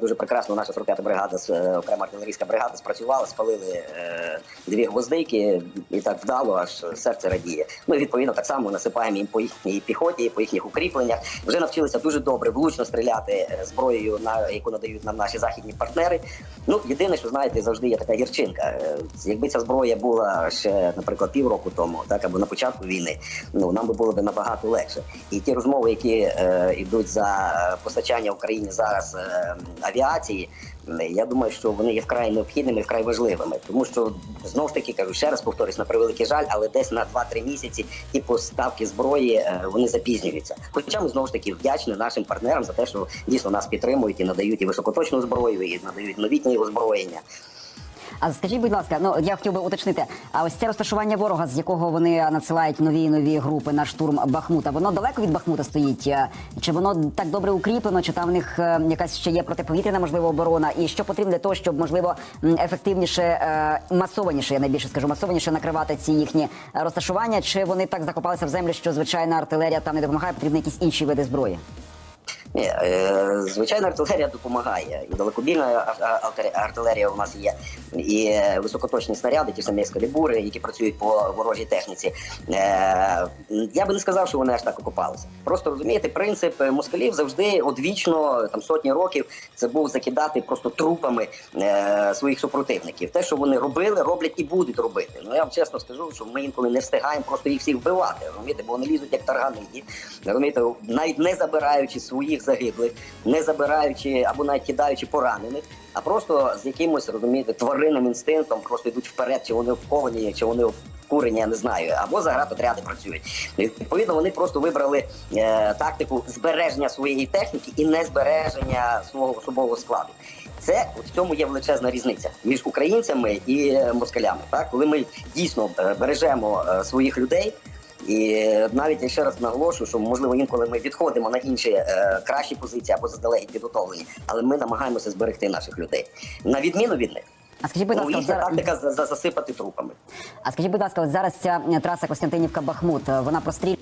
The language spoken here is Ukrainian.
дуже прекрасно наша 45-та бригада, з, е, окрема артилерійська бригада спрацювала, спалили е, дві гвоздики, і так вдало, аж серце радіє. І відповідно так само насипаємо їм по їхній піхоті, по їхніх укріпленнях. Вже навчилися дуже добре, влучно стріляти е, зброєю, на яку надають нам наші західні партнери. Ну єдине, що знаєте, завжди є така гірчинка. Якби ця зброя була ще, наприклад, півроку тому, так або на початку війни, ну нам би було б набагато легше. І ті розмови, які е, йдуть за постачання Україні зараз е, авіації. Я думаю, що вони є вкрай необхідними, вкрай важливими, тому що знов ж таки кажу ще раз повторюсь, на превеликий жаль, але десь на 2-3 місяці ті поставки зброї е, вони запізнюються. Хоча ми знову ж таки вдячні нашим партнерам за те, що дійсно нас підтримують і надають і високоточну зброю, і надають новітні озброєння. А скажіть, будь ласка, ну я хотів би уточнити, а ось це розташування ворога, з якого вони надсилають нові нові групи на штурм Бахмута, воно далеко від Бахмута стоїть? Е, Чи воно так добре укріплено, чи там в них е, якась ще є протиповітряна можливо оборона? І що потрібно для того, щоб можливо ефективніше, е, масованіше, я найбільше скажу, масованіше накривати ці їхні розташування? Чи вони так закопалися в землю, що звичайна артилерія там не допомагає? Потрібні якісь інші види зброї? Е, звичайна артилерія допомагає. І далекобільна ар- ар- артилерія- у нас є, і високоточні снаряди, ті самі ескалібури, які працюють по ворожій техніці. Е, я би не сказав, що вони аж так окопалися. Просто розумієте, принцип е, москалів завжди одвічно, там сотні років, це був закидати просто трупами своїх супротивників. Те, що вони робили, роблять і будуть робити. Ну я вам чесно скажу, що ми інколи не встигаємо просто їх всіх вбивати. Розумієте, бо вони лізуть як таргани. Розумієте, навіть не забираючи своїх загиблих, не забираючи або навіть кидаючи поранених, а просто з якимось розумієте тваринним інстинктом просто йдуть вперед, чи вони обковані, чи вони обкурені, я не знаю, або заградотряди працюють. Відповідно, вони просто вибрали е, тактику збереження своєї техніки і не збереження свого особового складу. Це в цьому є величезна різниця між українцями і е, москалями. Так, коли ми дійсно е, бережемо е, своїх людей. І навіть я ще раз наголошую, що можливо інколи ми відходимо на інші е, кращі позиції або заздалегідь підготовлені, але ми намагаємося зберегти наших людей на відміну від них. А скажіть, будь Ну, ласка, зараз... тактика за- за- засипати трупами. а скажіть, будь ласка, от зараз ця е, траса Костянтинівка Бахмут, е, вона прострілює